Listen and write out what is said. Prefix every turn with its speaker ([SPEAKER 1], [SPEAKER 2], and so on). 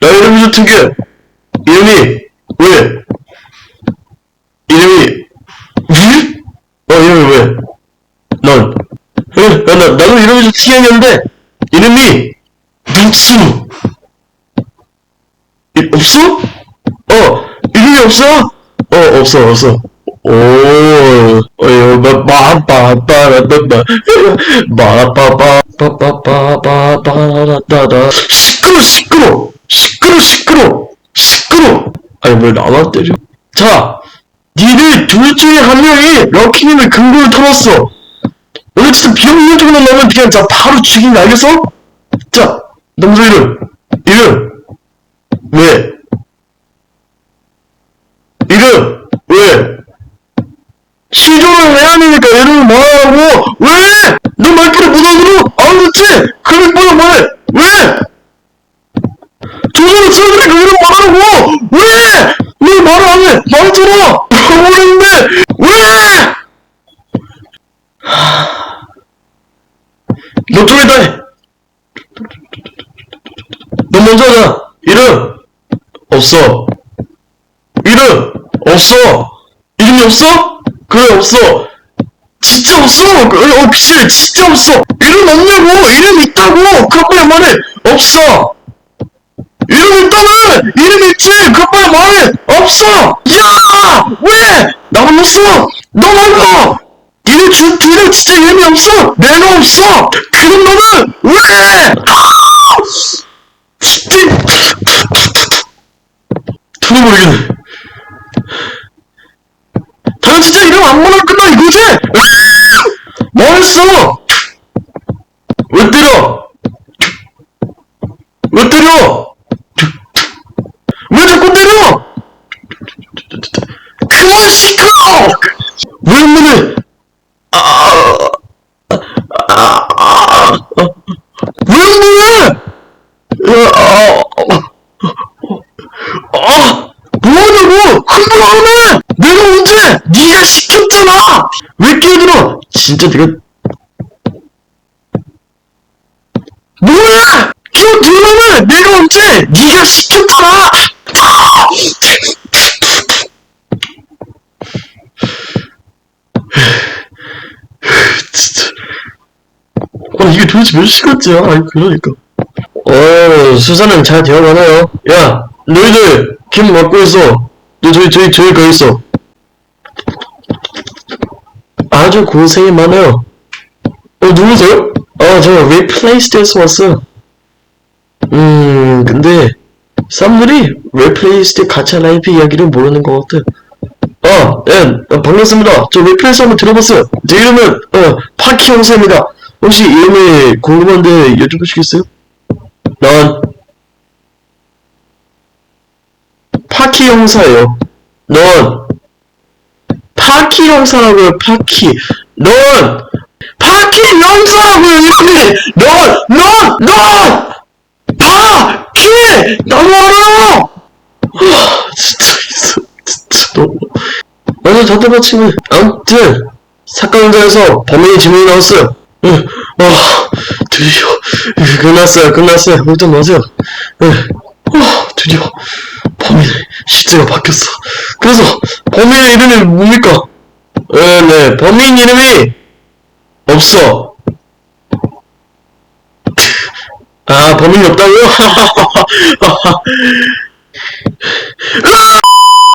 [SPEAKER 1] 나 이름이 좀 특이해. 이름이, 왜? 이름이, 위? 어, 이름이 왜? 넌. 어, 나, 나, 나도 이름이 좀 특이한데, 이름이, 민수. 이, 없어? 어, 이름이 없어? 어, 없어, 없어. 오, 어이, 마, 마, 빠, 빠, 라, 빠, 빠, 마, 빠, 빠, 빠, 빠, 빠, 빠, 빠, 라, 따, 다. 시끄러, 시끄러! 시끄러, 시끄러! 시끄러! 아니, 왜 나만 때려? 자, 니들 둘 중에 한 명이 럭키님의 근거를 털었어. 오늘 진짜 비용료 정도 나면 그냥 자, 바로 거 알겠어? 자, 남자 이름. 이름. 왜? 이름. 왜? 시조를 해야 하니까 이름을 말하라고! 왜! 너 말귀를 못하거든! 알았지? 그럼 뭐야 뭐해! 왜! 조선의 그 이름 말하라고! 왜! 왜 말을 안 해! 말해줘라! 모르는데! 왜! 너 쪽에다 해! 너 먼저 하자! 이름! 없어! 이름! 없어! 이름이 없어? 그래 없어 진짜 없어 어, 어 그치 진짜 없어 이름 없냐고 이름 있다고 그거 빨리 말해 없어 이름 있다면 이름 있지 그거 빨리 말해 없어 야 왜? 나 불렀어 너 말고 니네 주 니네 진짜 이름이 없어 내가 없어 그럼 너는 왜? 아! 진짜 터져버리겠네 다른 진짜 이름 안 말할 끝나 이거지? 뭐 했어? 왜 때려? 왜 때려? 때려? 그만 시끄러! 왜 엄마네? 아, 아, 아, 왜 엄마네? 아, 아, 뭐하냐고! 흥분하네! 내가 언제! 네가 시켰잖아! 왜 끼어들어! 진짜 내가... 뭐야! 저 들어오면 내가 언제! 네가 시켰잖아! 아! 진짜... 아 이게 도대체 몇 시간째야? 아니 그러니까 어 수사는 잘 되어가나요? 야 너희들 김 맡고 있어 너 저기 저기 저기 가 있어 아주 고생이 많아요 어 누구세요? 아저 replace드에서 왔어요 음 근데 사람들이 replaced 가차 라이프 이야기를 모르는 것 같아 아, 예, 어, 반갑습니다. 저 웹플레이스 한번 들어봤어요. 제 이름은, 어, 파키 형사입니다. 혹시 이름이 궁금한데 여쭤보시겠어요? 난, 파키 형사예요. 넌, 파키 형사라고요, 파키. 넌, 파키 형사라고요, 이름이! 넌, 넌, 넌! 파키! 하, 진짜. 진짜 너무. 완전 자태받치네. 아무튼, 사건 현장에서 범인의 지문이 나왔어요. 응, 아, 드디어, 예, 끝났어요, 끝났어요. 일단 마세요. 예, 아, 드디어, 범인의 시체가 바뀌었어. 그래서, 범인의 이름이 뭡니까? 예, 네, 범인 이름이, 없어. 아, 범인이 없다고요?